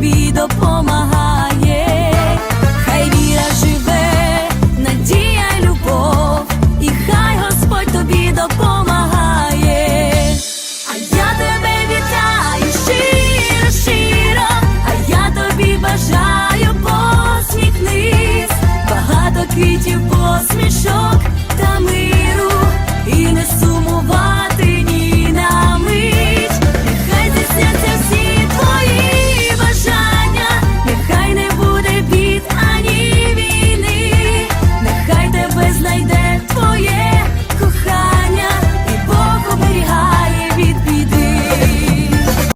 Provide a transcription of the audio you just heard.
тобі допомагає, хай віра живе, надія, любов, і хай Господь тобі допомагає, а я тебе вітаю, щиро, щиро, а я тобі бажаю, посміхнись, багато квітів посмішок.